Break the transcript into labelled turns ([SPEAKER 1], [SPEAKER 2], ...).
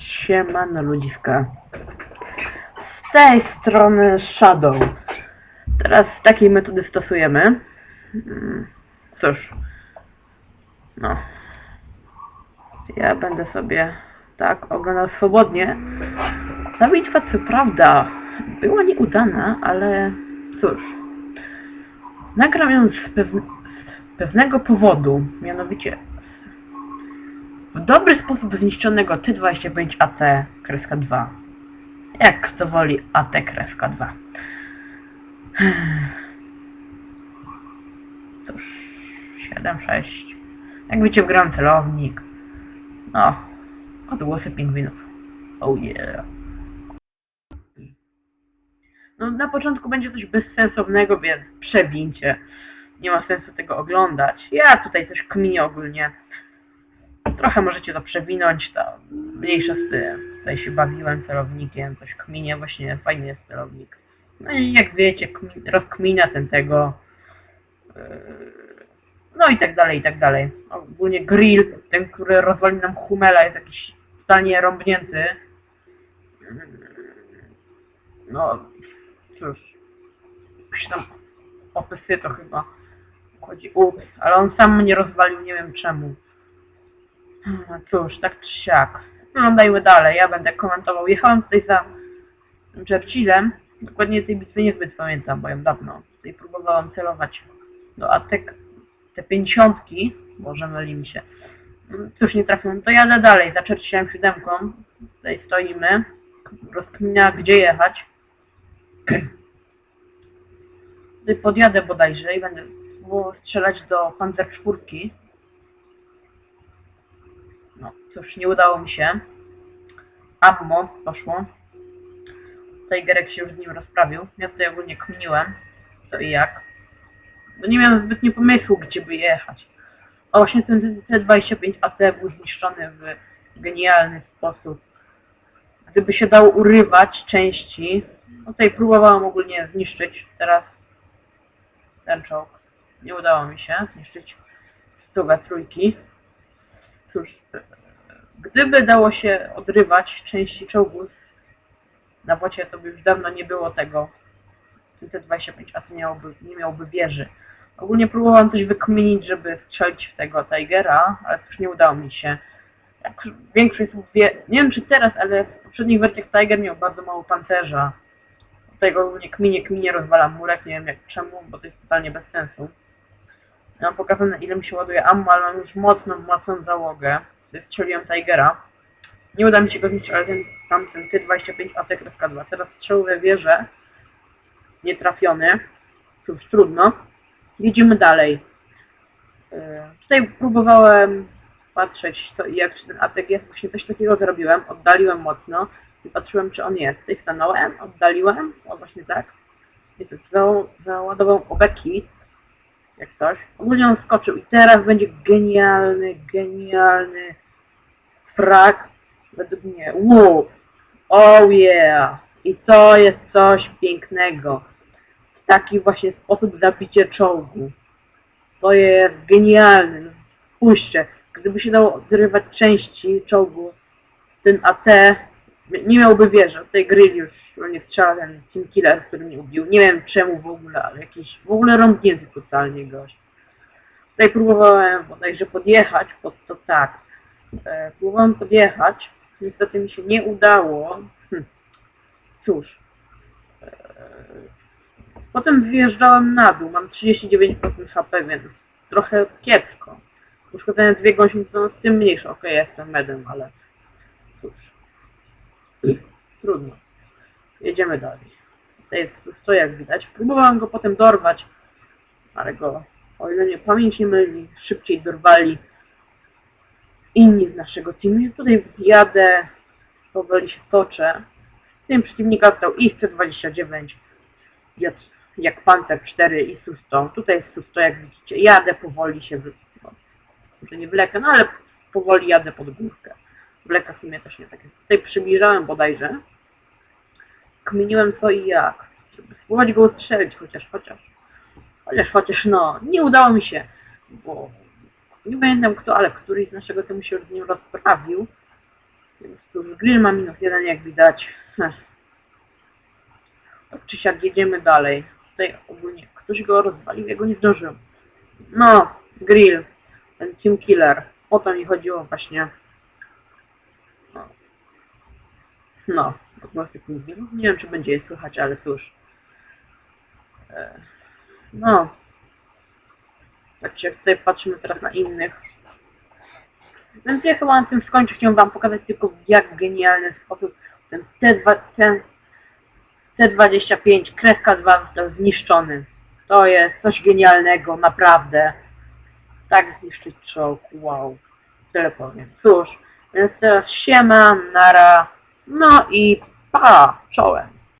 [SPEAKER 1] Siemano ludziska. Z tej strony Shadow. Teraz takiej metody stosujemy. Mm, Cóż. No. Ja będę sobie tak oglądał swobodnie. Ta bitwa co prawda była nieudana, ale cóż. Nagram ją z, z pewnego powodu, mianowicie dobry sposób zniszczonego Ty-25AC kreska 2. Jak kto woli AT kreska 2. Cóż, 7-6. Jak wiecie, gram celownik. No, odgłosy pingwinów. Oh yeah. No, na początku będzie coś bezsensownego, więc przewincie. Nie ma sensu tego oglądać. Ja tutaj też kminię ogólnie. Trochę możecie to przewinąć, to mniejsza z tym. Tutaj się bawiłem celownikiem, coś kminie, właśnie fajny jest celownik. No i jak wiecie, kmi- rozkmina ten tego. Yy, No i tak dalej, i tak dalej. Ogólnie grill, ten, który rozwalił nam Humela, jest jakiś totalnie rąbnięty. Yy, No, cóż. Jakieś tam opysy to chyba chodzi. Ups, ale on sam mnie rozwalił, nie wiem czemu. No cóż, tak czy siak. Oglądajmy dalej, ja będę komentował. Jechałem tutaj za Churchillem. Dokładnie tej bitwy niezbyt pamiętam, bo ją dawno. Tutaj próbowałem celować do atek te pięćdziesiątki. Boże, myli mi się. Mm, Cóż, nie trafiłem. To jadę dalej. Za Churchillem siódemką. Tutaj stoimy. Rozkmina, gdzie jechać. Tutaj podjadę bodajże i będę próbował strzelać do Panzer czwórki. No, cóż, nie udało mi się. Ammo poszło. Tigerek się już z nim rozprawił. Ja tutaj ogólnie kminiłem. Co i jak. Bo nie miałem zbytnio pomysłu, gdzie by jechać. O, właśnie ten T25 AC był zniszczony w genialny sposób. Gdyby się dało urywać części, no tutaj próbowałem ogólnie zniszczyć teraz ten czołg. Nie udało mi się zniszczyć stówę trójki. Cóż, gdyby dało się odrywać części czołgu na wocie, to by już dawno nie było tego. T25 AC nie miałby, wieży. Ogólnie próbowałem coś wykminić, żeby strzelić w tego Tigera, ale już nie udało mi się. Jak większość wie, nie wiem czy teraz, ale w poprzednich wersjach Tiger miał bardzo mało pancerza. Tutaj go ogólnie kminie, kminie rozwala murek, nie wiem jak czemu, bo to jest totalnie bez sensu. Mam pokazane ile mi się ładuje ammo, ale mam już mocną, mocną załogę. Strzeliłem Tigera. Nie uda mi się go zniszczyć, ale ten tamten Ty-25 AC 2. Teraz strzał we wieżę. Nie trafiony. Cóż, trudno. Idziemy dalej. Yy, tutaj próbowałem patrzeć to jak ten atak jest. Właśnie coś takiego zrobiłem. Oddaliłem mocno i patrzyłem czy on jest. Tutaj stanąłem, oddaliłem. O właśnie tak. I załadował obeki. Jak coś. Ogólnie on skoczył i teraz będzie genialny, genialny frag. Według mnie. Wow! Oh yeah! I to jest coś pięknego. W taki właśnie sposób zabicie czołgu. To jest genialne. No, Spójrzcie, gdyby się dało odrywać części czołgu, ten AT nie miałby wieży. Tutaj grill już nie strzela ten team killer, który mnie ubił. Nie wiem czemu w ogóle, ale jakiś w ogóle rąbnięty totalnie gość. Tutaj próbowałem bodajże podjechać pod to tak. E, próbowałem podjechać. Niestety mi się nie udało. Hm. Cóż. E, potem zjeżdżałem na dół. Mam 39% HP, więc trochę kiepsko. Uszkodzenie dwie gąsienice są z tym mniejsze. Okej, jestem medem, ale cóż. Trudno. Jedziemy dalej. Tutaj jest pusto, jak widać. Próbowałem go potem dorwać, ale go, o ile mnie pamięć nie myli, szybciej dorwali inni z naszego teamu. I tutaj jadę, powoli się toczę. Tym przeciwnika stał IC-29, jak, jak Panther 4 i Susto. Tutaj jest Susto, jak widzicie. Jadę powoli się, no, może nie wlekę, no ale powoli jadę pod górkę. Wleka w sumie też nie tak. Tutaj przybliżałem bodajże. Kminiłem co i jak. Spróbować go ustrzelić, chociaż, chociaż. Chociaż, chociaż, no, nie udało mi się, bo nie pamiętam kto, ale któryś z naszego teamu się z nim rozprawił. Więc cóż, Grill ma minus jeden, jak widać. Tak czy siak jedziemy dalej. Tutaj ogólnie ktoś go rozwalił, ja go nie zdążyłem. No, Grill. Ten Team Killer. O to mi chodziło właśnie. No. No, właśnie mówił. Nie wiem, czy będzie je słychać, ale cóż. E, No. Tak się tutaj patrzymy teraz na innych. Więc ja chyba na tym skończę. Chciałem wam pokazać tylko w jak genialny sposób ten T2, ten T25 kreska 2 został zniszczony. To jest coś genialnego, naprawdę. Tak zniszczyć czołg, wow. Tyle powiem. Cóż, więc teraz siema, nara, no i 大啊，少喂。